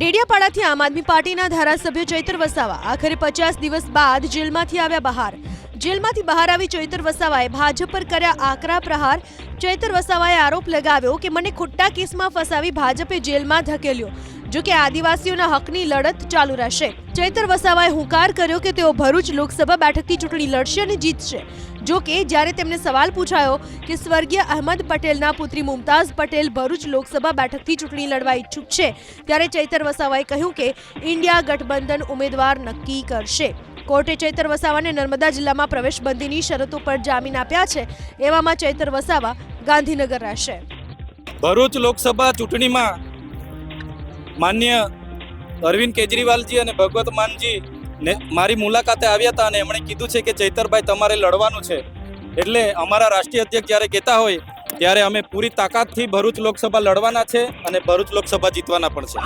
ડેડિયાપાડાથી આમ આદમી પાર્ટીના ધારાસભ્ય ચૈતર વસાવા આખરે પચાસ દિવસ બાદ જેલમાંથી આવ્યા બહાર. જેલમાંથી બહાર આવી ચૈતર વસાવાએ ભાજપ પર કર્યા આકરા પ્રહાર. ચૈતર વસાવાએ આરોપ લગાવ્યો કે મને ખોટા કેસમાં ફસાવી ભાજપે જેલમાં ધકેલ્યો. જો કે આદિવાસીઓના હકની લડત ચાલુ રહેશે. ચૈતર વસાવાએ હુંકાર કર્યો કે તેઓ ભરૂચ લોકસભા બેઠકથી ચૂંટણી લડશે અને જીતશે. જો કે, જ્યારે તેમને સવાલ પૂછાયો કે સ્વર્ગીય અહેમદ પટેલના પુત્રી મુમતાઝ પટેલ ભરૂચ લોકસભા બેઠકથી ચૂંટણી લડવા ઈચ્છુક છે, ત્યારે ચૈતર વસાવાએ કહ્યું કે ઇન્ડિયા ગઠબંધન ઉમેદવાર નક્કી કરશે. કોર્ટે ચૈતર વસાવાને નર્મદા જિલ્લામાં પ્રવેશબંધીની શરતો પર જામીન આપ્યા છે, એવામાં ચૈતર વસાવા ગાંધીનગર રહેશે. ભરૂચ લોકસભા ચૂંટણીમાં માન્ય અરવિંદ કેજરીવાલજી અને ભગવત માનજી ને મારી મુલાકાતે આવ્યા હતા અને એમણે કીધું છે કે ચૈતરભાઈ તમારે લડવાનું છે. એટલે અમારા રાષ્ટ્રીય અધ્યક્ષ જ્યારે કહેતા હોય, ત્યારે અમે પૂરી તાકાતથી ભરૂચ લોકસભા લડવાના છે અને ભરૂચ લોકસભા જીતવાના પણ છે.